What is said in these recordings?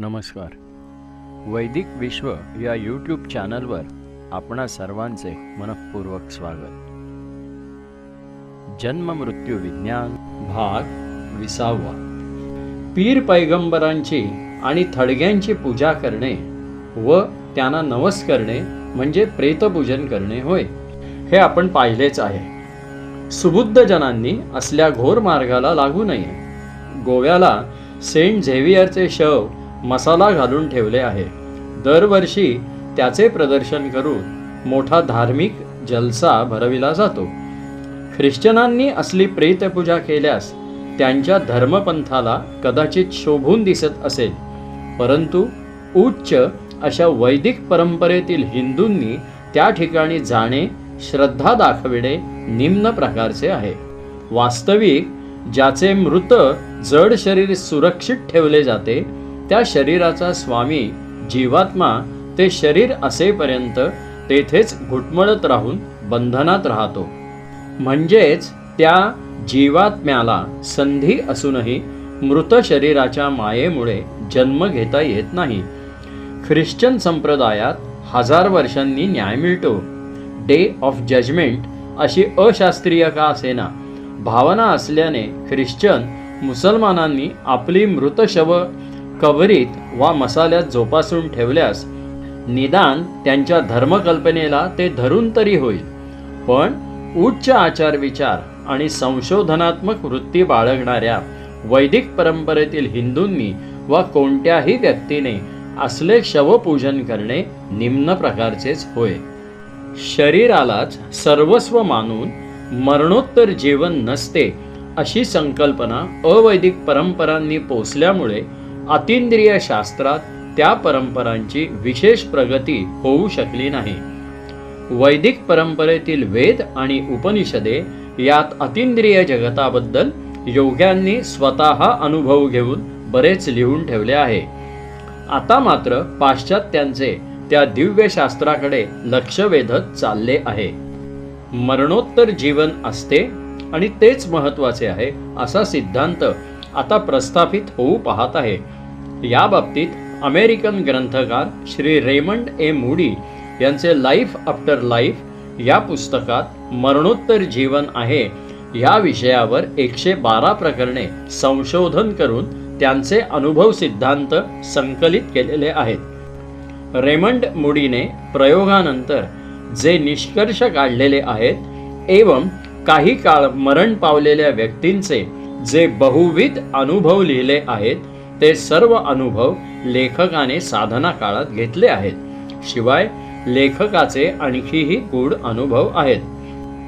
नमस्कार. वैदिक विश्व या यूट्यूब चॅनलवर आपणा सर्वांचे मनःपूर्वक स्वागत. जन्म मृत्यू विज्ञान भाग विसावा. पीर पैगंबरांची आणि थडग्यांची पूजा करणे व त्यांना नवस करणे म्हणजे प्रेतपूजन करणे होय. हे आपण पाहिलेच आहे. सुबुद्ध जनांनी असल्या घोर मार्गाला लागू नये. गोव्याला सेंट झेवियरचे शव मसाला घालून ठेवले आहे. दरवर्षी त्याचे प्रदर्शन करून मोठा धार्मिक जलसा भरविला जातो. ख्रिश्चनांनी असली प्रेतपूजा केल्यास त्यांच्या धर्मपंथाला कदाचित शोभून दिसत असेल. परंतु उच्च अशा वैदिक परंपरेतील हिंदूंनी त्या ठिकाणी जाणे श्रद्धा दाखविणे निम्न प्रकारचे आहे. वास्तविक ज्याचे मृत जड शरीर सुरक्षित ठेवले जाते त्या शरीराचा स्वामी जीवात्मा ते शरीर असेपर्यंत तेथेच घुटमळत राहून बंधनात राहतो. म्हणजेच त्या जीवात्म्याला संधी असूनही मृत शरीराच्या मायेमुळे जन्म घेता येत नाही. ख्रिश्चन संप्रदायात हजार वर्षांनी न्याय मिळतो. डे ऑफ जजमेंट अशी अशास्त्रीय का असेना भावना असल्याने ख्रिश्चन मुसलमानांनी आपली मृत शव कवरीत वा मसाल्यात जोपासून ठेवल्यास निदान त्यांच्या धर्मकल्पनेला ते धरून तरी होईल. पण उच्च आचार विचार आणि संशोधनात्मक वृत्ती बाळगणाऱ्या वैदिक परंपरेतील हिंदूंनी वा कोणत्याही व्यक्तीने असले शवपूजन करणे निम्न प्रकारचेच होय. शरीरालाच सर्वस्व मानून मरणोत्तर जीवन नसते अशी संकल्पना अवैदिक परंपरांनी पोचल्यामुळे अतिंद्रिय शास्त्रात त्या परंपरांची विशेष प्रगती होऊ शकली नाही. वैदिक परंपरेतील वेद आणि उपनिषदे यात अतिंद्रिय जगताबद्दल योग्यांनी स्वतः अनुभव घेऊन बरेच लिहून ठेवले आहे. आता मात्र पाश्चात्यांचे त्या दिव्य शास्त्राकडे लक्ष वेधत चालले आहे. मरणोत्तर जीवन असते आणि तेच महत्त्वाचे आहे असा सिद्धांत आता प्रस्थापित होऊ पाहत आहे. या बाबतीत अमेरिकन ग्रंथकार श्री रेमंड ए मुडी यांचे लाईफ आफ्टर लाईफ या पुस्तकात मरणोत्तर जीवन आहे या विषयावर एकशे बारा प्रकरणे संशोधन करून त्यांचे अनुभव सिद्धांत संकलित केलेले आहेत. रेमंड मुडीने प्रयोगानंतर जे निष्कर्ष काढलेले आहेत एवं काही काळ मरण पावलेल्या व्यक्तींचे जे बहुविध अनुभव लिहिले आहेत ते सर्व अनुभव लेखकाने साधना काळात घेतले आहेत. शिवाय लेखकाचे आणखीही गूढ अनुभव आहेत.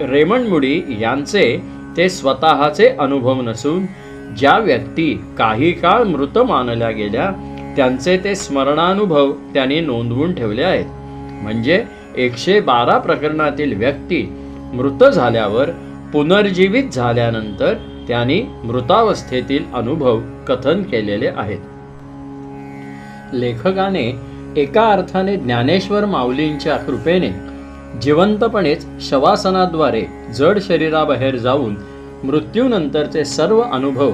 रेमंड मुडी यांचे ते स्वतःचे अनुभव नसून ज्या व्यक्ती काही काळ मृत मानल्या गेल्या त्यांचे ते स्मरणानुभव त्यांनी नोंदवून ठेवले आहेत. म्हणजे एकशे बारा प्रकरणातील व्यक्ती मृत झाल्यावर पुनर्जीवित झाल्यानंतर त्यांनी मृतावस्थेतील अनुभव कथन केलेले आहेत. लेखकाने एका अर्थाने ज्ञानेश्वर माऊलींच्या कृपेने जिवंतपणेच शवासनाद्वारे जड शरीराबाहेर जाऊन मृत्यूनंतरचे सर्व अनुभव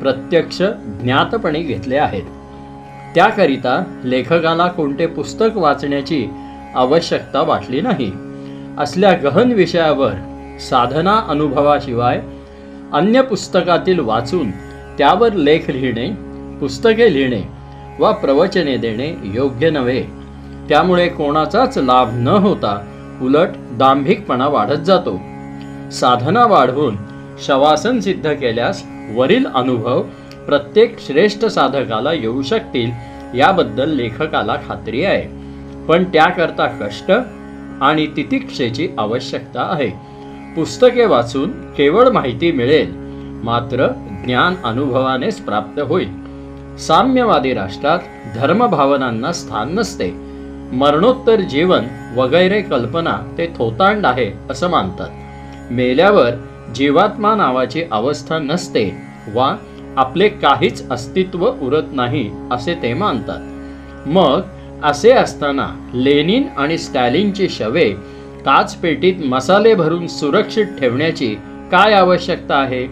प्रत्यक्ष ज्ञातपणे घेतले आहेत. त्याकरिता लेखकाला कोणते पुस्तक वाचण्याची आवश्यकता वाटली नाही. असल्या गहन विषयावर साधना अनुभवाशिवाय अन्य पुस्तकातील वाचून त्यावर लेख लिहिणे पुस्तके लिहिणे वा प्रवचने देणे योग्य नव्हे. त्यामुळे कोणाचाच लाभ न होता उलट दांभिकपणा वाढत जातो. साधना वाढवून शवासन सिद्ध केल्यास वरील अनुभव प्रत्येक श्रेष्ठ साधकाला येऊ शकतील याबद्दल लेखकाला खात्री आहे. पण त्याकरता कष्ट आणि तितिक्षेची आवश्यकता आहे. पुस्तके वाचून केवळ माहिती मिळेल मात्र ज्ञान अनुभवानेच प्राप्त होईल. साम्यवादी राष्ट्रात धर्मभावनांना स्थान नसते. मरणोत्तर जीवन वगैरे कल्पना ते थोतांड आहे असं मानतात. मेल्यावर जीवात्मा नावाची अवस्था नसते वा आपले काहीच अस्तित्व उरत नाही असे ते मानतात. मग असे असताना लेनिन आणि स्टॅलिनची शवे काचपेटीत मसाले भरून सुरक्षित ठेवण्याची काय आवश्यकता आहे?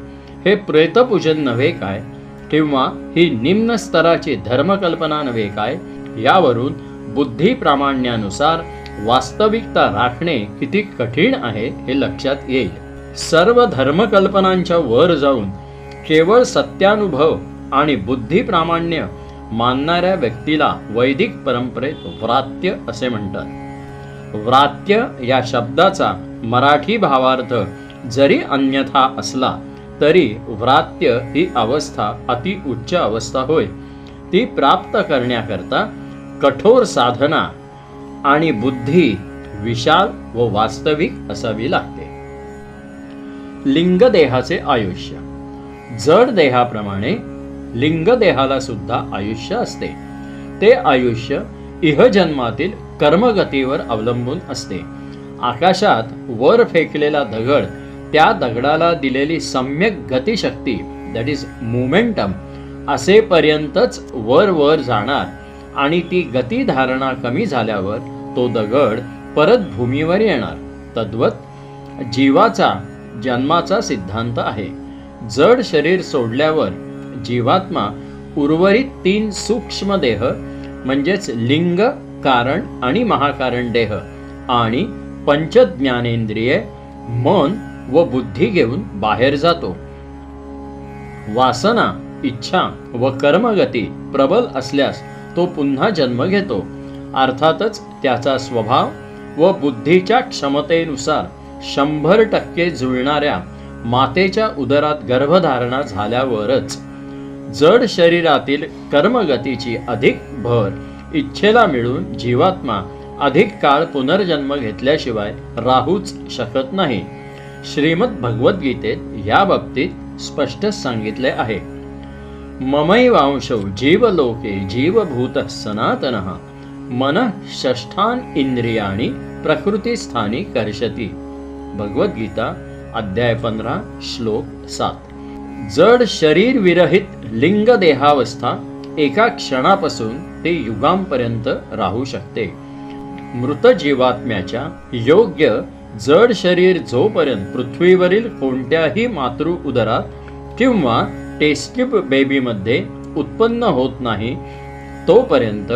हे प्रेतपूजन नव्हे काय? किंवा ही निम्न स्तराची धर्मकल्पना नव्हे काय? यावरून बुद्धी प्रामाण्यानुसार वास्तविकता राखणे किती कठीण आहे हे लक्षात येईल. सर्व धर्मकल्पनांच्या वर जाऊन केवळ सत्यानुभव आणि बुद्धी प्रामाण्य मानणाऱ्या व्यक्तीला वैदिक परंपरेत व्रात्य असे म्हणतात. व्रात्य या शब्दाचा मराठी भावार्थ जरी अन्यथा असला तरी व्रात्य ही अवस्था अति उच्च अवस्था होय. ती प्राप्त करण्याकरता कठोर साधना आणि बुद्धी विशाल व वास्तविक असावी लागते. लिंगदेहाचे आयुष्य. जड देहाप्रमाणे लिंगदेहाला सुद्धा आयुष्य असते. ते आयुष्य इहजन्मातील कर्मगतीवर अवलंबून असते. आकाशात वर फेकलेला दगड त्या दगडाला दिलेली सम्यक गतिशक्ती दॅट इज मुमेंटम असेपर्यंतच वर वर जाणार आणि ती गती धारणा कमी झाल्यावर तो दगड परत भूमीवर येणार. तद्वत जीवाचा जन्माचा सिद्धांत आहे. जड शरीर सोडल्यावर जीवात्मा उर्वरित तीन सूक्ष्म देह म्हणजेच लिंग कारण आणि महाकारण देह आणि पंचज्ञानेंद्रिये मन व बुद्धी घेऊन बाहेर जातो. वासना इच्छा व कर्मगती प्रबल असल्यास तो पुन्हा जन्म घेतो. अर्थातच त्याचा स्वभाव व बुद्धीच्या क्षमतेनुसार शंभर टक्के जुळणाऱ्या मातेच्या उदरात गर्भधारणा झाल्यावरच जड शरीरातील कर्मगतीची अधिक भर. इच्छेला मिळून जीवात्मा अधिक काळ पुनर्जन्म घेतल्याशिवाय राहूच शकत नाही. श्रीमद भगवद्गीतेत या बाबतीत स्पष्ट सांगितले आहे. ममैवांशो जीवलोके जीवभूत सनातन मन षष्ठान इंद्रियाणी प्रकृतीस्थानी कर्षती. भगवद्गीता अध्याय पंधरा श्लोक सात. जड शरीर विरहित लिंग देहावस्था एका क्षणापासून ते युगांपर्यंत राहू शकते. मृत जीवात्म्याच्या योग्य जड शरीर जोपर्यंत पृथ्वीवरील कोणत्याही मातृ उदरात किंवा टेस्टिप बेबीमध्ये उत्पन्न होत नाही तोपर्यंत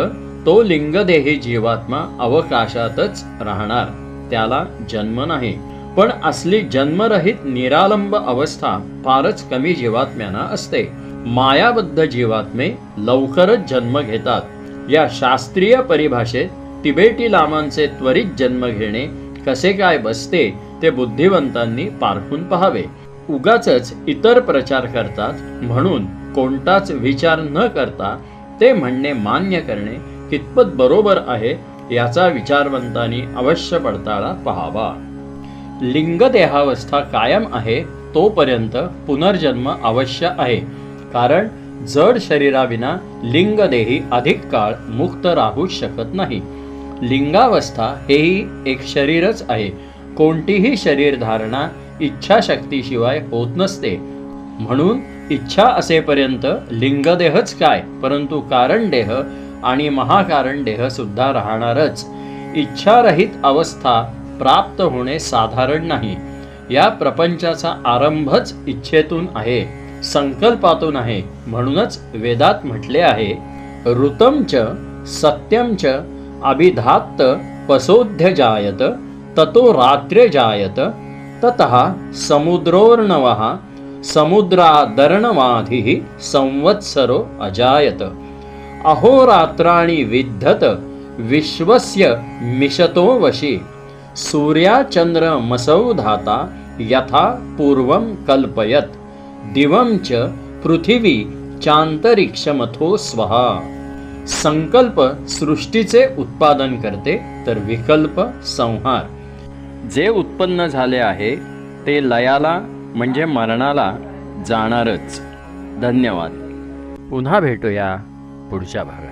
तो लिंगदेही जीवात्मा अवकाशातच राहणार त्याला जन्म नाही. पण असली जन्मरहित निरालंब अवस्था फारच कमी जीवात्म्यांना असते. मायाबद्ध जीवात्मे लवकरच जन्म घेतात. या शास्त्रीय परिभाषेत तिबेटी लामांचे त्वरित जन्म घेणे कसे काय बसते ते बुद्धिवंतांनी पारखून पहावे. उगाच इतर प्रचार करतात म्हणून कोणताच विचार न करता ते म्हणणे मान्य करणे कितपत बरोबर आहे याचा विचारवंतांनी अवश्य पडताळा पहावा. लिंगदेहावस्था कायम आहे तोपर्यंत पुनर्जन्म अवश्य आहे. कारण जड शरीराविना लिंगदेही अधिक काळ मुक्त राहू शकत नाही. लिंगावस्था हेही एक शरीरच आहे. कोणतीही शरीरधारणा इच्छाशक्तीशिवाय होत नसते. म्हणून इच्छा असेपर्यंत लिंगदेहच काय परंतु कारण देह आणि महाकारण देह सुद्धा राहणारच. इच्छारहित अवस्था प्राप्त होणे साधारण नाही. या प्रपंचाचा आरंभच इच्छेतून आहे संकल्पातून आहे म्हणूनच वेदात म्हटले आहे ऋतमच च च अभिधात्त पसोध्य जायत ततो रात्र जायत ततः समुद्रोर्णवः समुद्रादर्णवाधिः संवत्सरो अजायत। अहोरात्राणि विद्धत विश्वस्य मिशतो वशी। सूर्याचंद्रमसौ धाता यथा पूर्वं कल्पयत। दिवं च पृथिवी चांतरिक्षमथो स्वहा। संकल्प सृष्टीचे उत्पादन करते तर विकल्प संहार। जे उत्पन्न झाले आहे ते लयाला म्हणजे मरणाला जाणारच। धन्यवाद। पुन्हा भेटूया पुढच्या भागात।